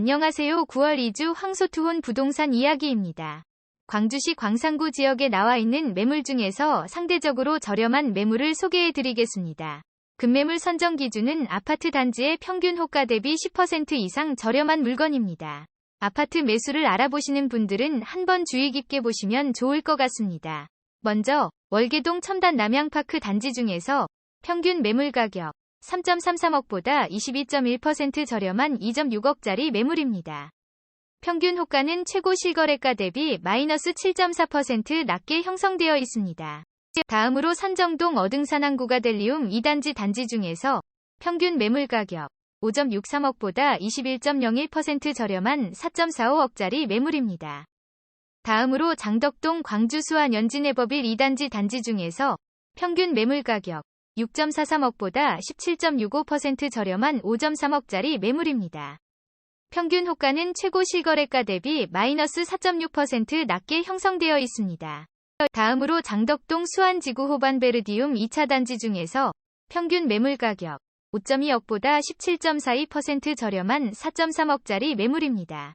안녕하세요. 9월 2주 황소투혼 부동산 이야기입니다. 광주시 광산구 지역에 나와 있는 매물 중에서 상대적으로 저렴한 매물을 소개해 드리겠습니다. 급매물 선정 기준은 아파트 단지의 평균 호가 대비 10% 이상 저렴한 물건입니다. 아파트 매수를 알아보시는 분들은 한번 주의 깊게 보시면 좋을 것 같습니다. 먼저 월계동 첨단 남양파크 단지 중에서 평균 매물 가격 3.33억보다 22.1% 저렴한 2.6억짜리 매물입니다. 평균 호가는 최고 실거래가 대비 마이너스 7.4% 낮게 형성되어 있습니다. 다음으로 산정동 어등산항구가 델리움 2단지 단지 중에서 평균 매물 가격 5.63억보다 21.01% 저렴한 4.45억짜리 매물입니다. 다음으로 장덕동 광주 수안 연진해법일 2단지 단지 중에서 평균 매물 가격 6.43억보다 17.65% 저렴한 5.3억짜리 매물입니다. 평균 호가는 최고 실거래가 대비 마이너스 4.6% 낮게 형성되어 있습니다. 다음으로 장덕동 수안지구 호반 베르디움 2차 단지 중에서 평균 매물 가격 5.2억보다 17.42% 저렴한 4.3억짜리 매물입니다.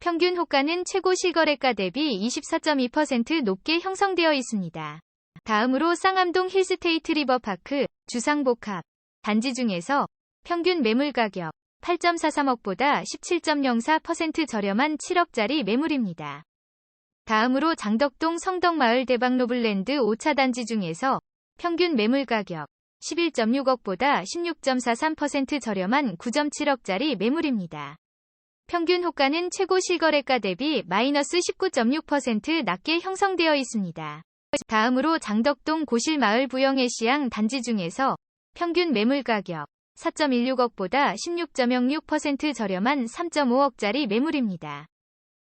평균 호가는 최고 실거래가 대비 24.2% 높게 형성되어 있습니다. 다음으로 쌍암동 힐스테이트 리버파크, 주상복합, 단지 중에서 평균 매물 가격 8.43억보다 17.04% 저렴한 7억짜리 매물입니다. 다음으로 장덕동 성덕마을 대박노블랜드 5차 단지 중에서 평균 매물 가격 11.6억보다 16.43% 저렴한 9.7억짜리 매물입니다. 평균 호가는 최고 실거래가 대비 마이너스 19.6% 낮게 형성되어 있습니다. 다음으로 장덕동 고실마을 부영애시양 단지 중에서 평균 매물 가격 4.16억보다 16.06% 저렴한 3.5억짜리 매물입니다.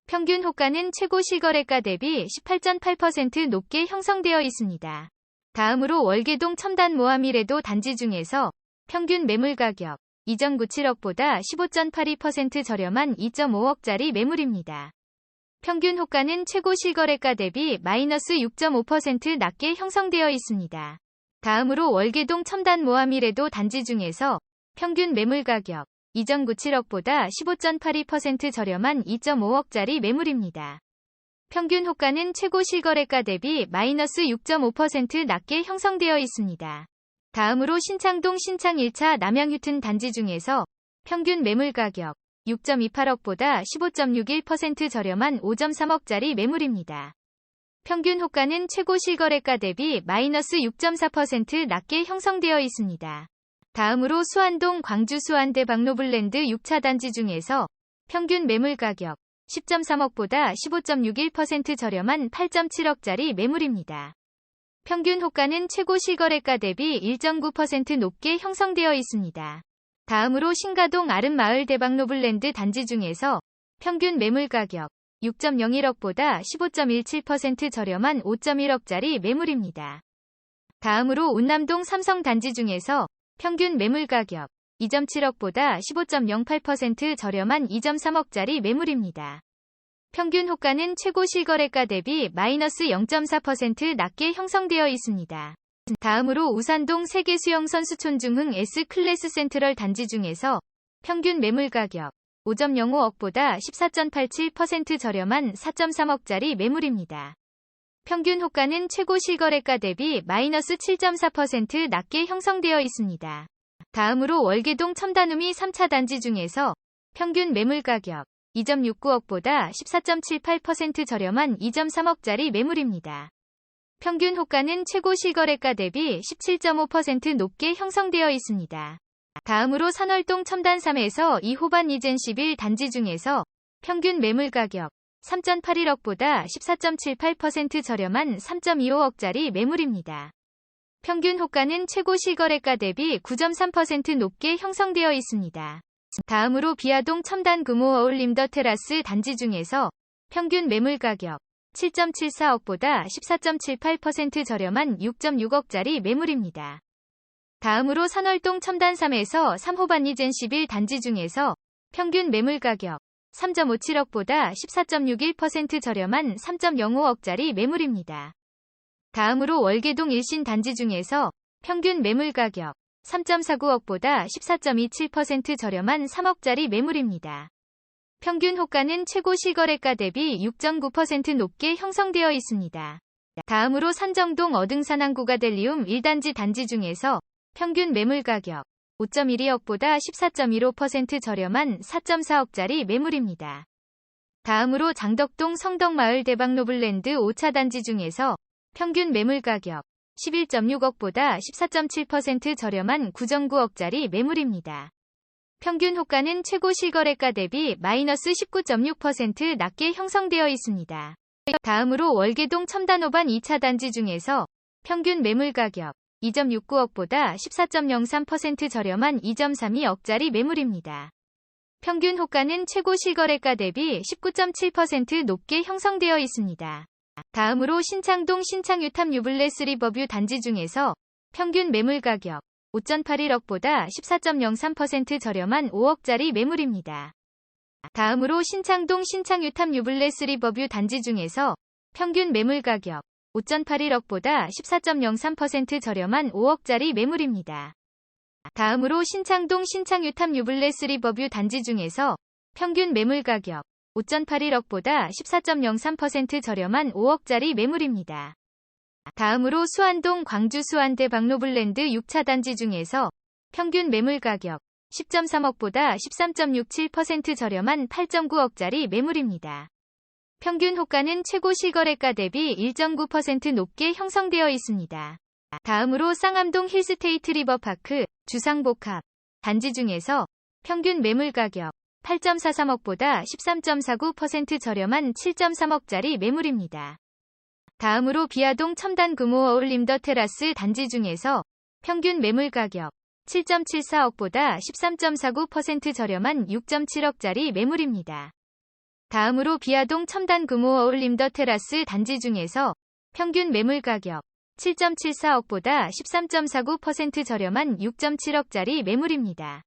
평균 호가는 최고 실거래가 대비 18.8% 높게 형성되어 있습니다. 다음으로 월계동 첨단 모하미레도 단지 중에서 평균 매물 가격 2.97억보다 15.82% 저렴한 2.5억짜리 매물입니다. 평균 호가는 최고 실거래가 대비 마이너스 6.5% 낮게 형성되어 있습니다. 다음으로 월계동 첨단 모하미레도 단지 중에서 평균 매물 가격 2.97억보다 15.82% 저렴한 2.5억짜리 매물입니다. 평균 호가는 최고 실거래가 대비 마이너스 6.5% 낮게 형성되어 있습니다. 다음으로 신창동 신창 1차 남양 휴튼 단지 중에서 평균 매물 가격 6.28억보다 15.61% 저렴한 5.3억짜리 매물입니다. 평균 호가는 최고 실거래가 대비 마이너스 6.4% 낮게 형성되어 있습니다. 다음으로 수안동 광주 수안대 박노블랜드 6차 단지 중에서 평균 매물 가격 10.3억보다 15.61% 저렴한 8.7억짜리 매물입니다. 평균 호가는 최고 실거래가 대비 1.9% 높게 형성되어 있습니다. 다음으로 신가동 아름마을 대박노블랜드 단지 중에서 평균 매물 가격 6.01억보다 15.17% 저렴한 5.1억짜리 매물입니다. 다음으로 운남동 삼성 단지 중에서 평균 매물 가격 2.7억보다 15.08% 저렴한 2.3억짜리 매물입니다. 평균 호가는 최고 실거래가 대비 마이너스 0.4% 낮게 형성되어 있습니다. 다음으로 우산동 세계수영 선수촌 중흥 S클래스 센트럴 단지 중에서 평균 매물 가격 5.05억보다 14.87% 저렴한 4.3억짜리 매물입니다. 평균 호가는 최고 실거래가 대비 마이너스 7.4% 낮게 형성되어 있습니다. 다음으로 월계동 첨단우미 3차 단지 중에서 평균 매물 가격 2.69억보다 14.78% 저렴한 2.3억짜리 매물입니다. 평균 호가는 최고 실거래가 대비 17.5% 높게 형성되어 있습니다. 다음으로 산월동 첨단 3에서 2호반 이젠 11 단지 중에서 평균 매물 가격 3.81억보다 14.78% 저렴한 3.25억짜리 매물입니다. 평균 호가는 최고 실거래가 대비 9.3% 높게 형성되어 있습니다. 다음으로 비아동 첨단 금호 어울림 더 테라스 단지 중에서 평균 매물 가격 7.74억보다 14.78% 저렴한 6.6억짜리 매물입니다. 다음으로 산월동 첨단 3에서 3호반 이젠 11 단지 중에서 평균 매물 가격 3.57억보다 14.61% 저렴한 3.05억짜리 매물입니다. 다음으로 월계동 일신 단지 중에서 평균 매물 가격 3.49억보다 14.27% 저렴한 3억짜리 매물입니다. 평균 호가는 최고 실거래가 대비 6.9% 높게 형성되어 있습니다. 다음으로 산정동 어등산항구가 델리움 1단지 단지 중에서 평균 매물 가격 5.12억보다 14.15% 저렴한 4.4억짜리 매물입니다. 다음으로 장덕동 성덕마을 대박노블랜드 5차 단지 중에서 평균 매물 가격 11.6억보다 14.7% 저렴한 9.9억짜리 매물입니다. 평균 호가는 최고 실거래가 대비 마이너스 19.6% 낮게 형성되어 있습니다. 다음으로 월계동 첨단호반 2차 단지 중에서 평균 매물 가격 2.69억보다 14.03% 저렴한 2.32억짜리 매물입니다. 평균 호가는 최고 실거래가 대비 19.7% 높게 형성되어 있습니다. 다음으로 신창동 신창유탑 유블레스 리버뷰 단지 중에서 평균 매물 가격 5.81억보다 14.03% 저렴한 5억짜리 매물입니다. 다음으로 신창동 신창유 탑 유블레스 리버뷰 단지 중에서 평균 매물 가격 5.81억보다 14.03% 저렴한 5억짜리 매물입니다. 다음으로 신창동 신창유 탑 유블레스 리버뷰 단지 중에서 평균 매물 가격 5.81억보다 14.03% 저렴한 5억짜리 매물입니다. 다음으로 수안동 광주 수안대 박노블랜드 6차 단지 중에서 평균 매물 가격 10.3억보다 13.67% 저렴한 8.9억짜리 매물입니다. 평균 호가는 최고 실거래가 대비 1.9% 높게 형성되어 있습니다. 다음으로 쌍암동 힐스테이트 리버파크 주상복합 단지 중에서 평균 매물 가격 8.43억보다 13.49% 저렴한 7.3억짜리 매물입니다. 다음으로 비아동 첨단 금호 어울림 더 테라스 단지 중에서 평균 매물 가격 7.74억보다 13.49% 저렴한 6.7억짜리 매물입니다. 다음으로 비아동 첨단 금호 어울림 더 테라스 단지 중에서 평균 매물 가격 7.74억보다 13.49% 저렴한 6.7억짜리 매물입니다.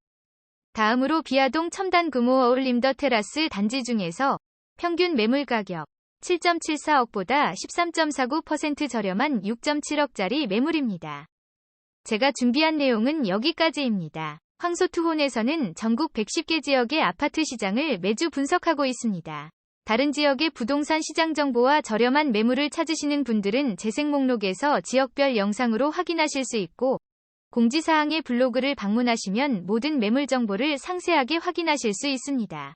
다음으로 비아동 첨단 금호 어울림 더 테라스 단지 중에서 평균 매물 가격 7.74억보다 13.49% 저렴한 6.7억짜리 매물입니다. 제가 준비한 내용은 여기까지입니다. 황소투혼에서는 전국 110개 지역의 아파트 시장을 매주 분석하고 있습니다. 다른 지역의 부동산 시장 정보와 저렴한 매물을 찾으시는 분들은 재생 목록에서 지역별 영상으로 확인하실 수 있고, 공지사항의 블로그를 방문하시면 모든 매물 정보를 상세하게 확인하실 수 있습니다.